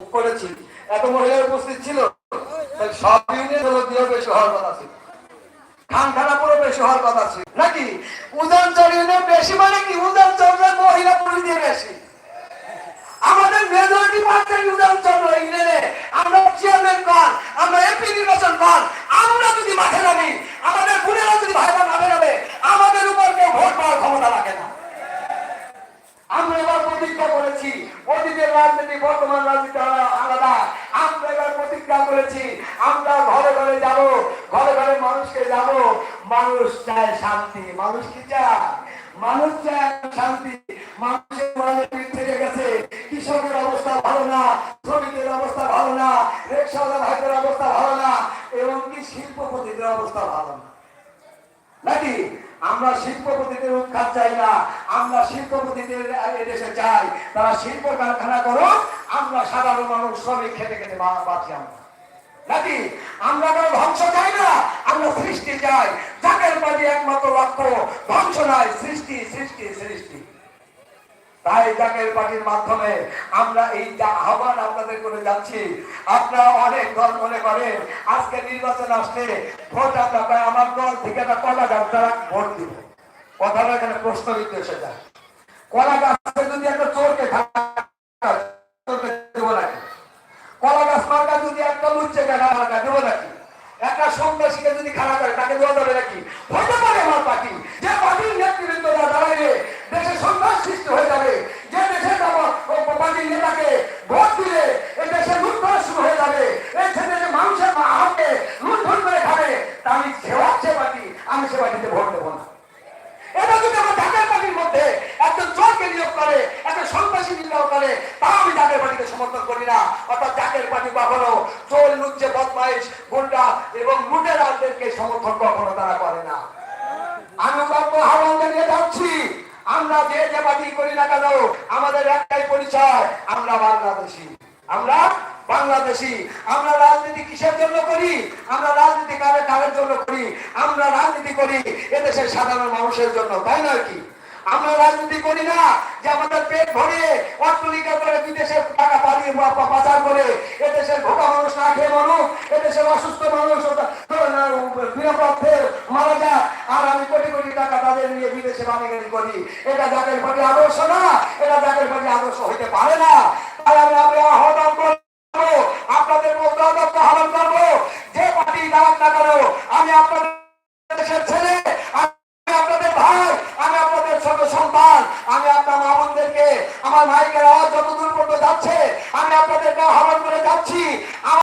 করেছি। এত মহিলা উপস্থিত ছিল সব ইউনিয়ন দিয়ে বেশি হওয়ার কথা ছিল। খান পুরো বেশি হওয়ার কথা ছিল। নাকি উদানচর ইউনিয়ন বেশি মানে কি? উদানচরের মহিলা পুরুষ দিয়ে বেশি। আমাদের মেজরিটি পার্টি উদানচর ইউনিয়নে আমরা চেয়ারম্যান কন আমরা এমপি নির্বাচন কন আমরা যদি মাঠে নামি, আমাদের বোনেরা যদি ভাই বোন মাঠে নামে, আমাদের উপর কেউ ভোট পাওয়ার ক্ষমতা রাখে না। আমরা এবার প্রতিজ্ঞা করেছি রাজনীতি বর্তমান রাজনীতি আলা- আলাদা। আমরা এবার প্রতিজ্ঞা করেছি, আমরা ঘরে ঘরে যাব, ঘরে ঘরে মানুষকে যাব। মানুষ চায় শান্তি, মানুষ কি চায়? মানুষ চায় শান্তি। মানুষের মানুষ থেকে গেছে। কৃষকের অবস্থা ভালো না, শ্রমিকের অবস্থা ভালো না রিক্সাওয়ালা ভাইদের অবস্থা ভালো না, এবং কি শিল্পপতিদের অবস্থা ভালো না। নাকি? আমরা শিল্পপতিদের উৎখাত চাই না, আমরা শিল্পপতিদের এদেশে চাই। তারা শিল্প কারখানা করো আমরা সাধারণ মানুষ শ্রমিক খেতে খেতে বাঁচি আমরা। নাকি? আমরা কোনো ধ্বংস চাই না, আমরা সৃষ্টি চাই। জাকের মাঝে একমাত্র লক্ষ্য, ধ্বংস নয় সৃষ্টি সৃষ্টি সৃষ্টি। তাই জাকের পার্টির মাধ্যমে আমরা এই আহ্বান আপনাদের করে যাচ্ছি। আপনারা অনেক দল মনে করেন, আজকে নির্বাচন আসলে ভোট আমরা পাই, আমার দল থেকে একটা কলা গাছ তারা ভোট দিব। কথাটা এখানে প্রশ্নবিদ্ধ এসে যায়। কলা গাছে যদি একটা চোরকে দেবো নাকি? কলা গাছ মার্কা যদি একটা লুচ্ছে কাটা দেবো নাকি? একটা সন্ত্রাসীকে যদি খারাপ করে, তাকে দেওয়া যাবে নাকি হতে পারে আমার পার্টি যে পার্টির নেতৃবৃন্দরা দাঁড়াইলে দেশে সন্ত্রাস সৃষ্টি হয়ে যাবে যে দেশে পার্টির নেতাকে ভোট দিলে এই দেশে লুটপাট শুরু হয়ে যাবে এই দেশে মানুষের আহকে লুটফুট করে খাবে তা আমি খেওয়াচ্ছে পার্টি আমি সে পার্টিতে ভোট দেবো না এটা যদি আমার জাতীয় পার্টির মধ্যে একজন চোরকে নিয়োগ করে একজন সন্ত্রাসী নিয়োগ করে তা আমি জাতীয় পার্টিকে সমর্থন করি না। অর্থাৎ জাতীয় পার্টি কখনো চোর লুচ্ছে বদমাইশ, গুন্ডা এবং লুটেরাজদেরকে সমর্থন কখনো তারা করে না। আমি গল্প আহ্বান জানিয়ে যাচ্ছি, আমরা যে যে পার্টি করি না কেন, আমাদের একটাই পরিচয়, আমরা বাংলাদেশি। আমরা বাংলাদেশি। আমরা রাজনীতি কিসের জন্য করি? আমরা রাজনীতি কারের জন্য করি? আমরা রাজনীতি করি এদেশের সাধারণ মানুষের জন্য, তাই নয় কি? আমরা রাজনীতি করি না যে আমাদের পেট ভরে অট্টলিকা করে বিদেশে টাকা পালিয়ে পাচার করে। এদেশের ভোকা মানুষ না খেয়ে মানুষ, এদেশের অসুস্থ মানুষ মারা যায় আর আমি কোটি কোটি টাকা তাদের নিয়ে বিদেশে বাণিজ্য করি। এটা জাতীয় পার্টি আদর্শ না, এটা জাতীয় পার্টি আদর্শ হইতে পারে না। তাই আমি আমি আহ্বান করব, আপনাদের মধ্যে আহ্বান করব। যে পার্টি দাঁড়ান না করো আমি আপনাদের ভাইয়েরা যতদূর পর্যন্ত যাচ্ছে আমি আপনাদেরকে আহ্বান করে যাচ্ছি।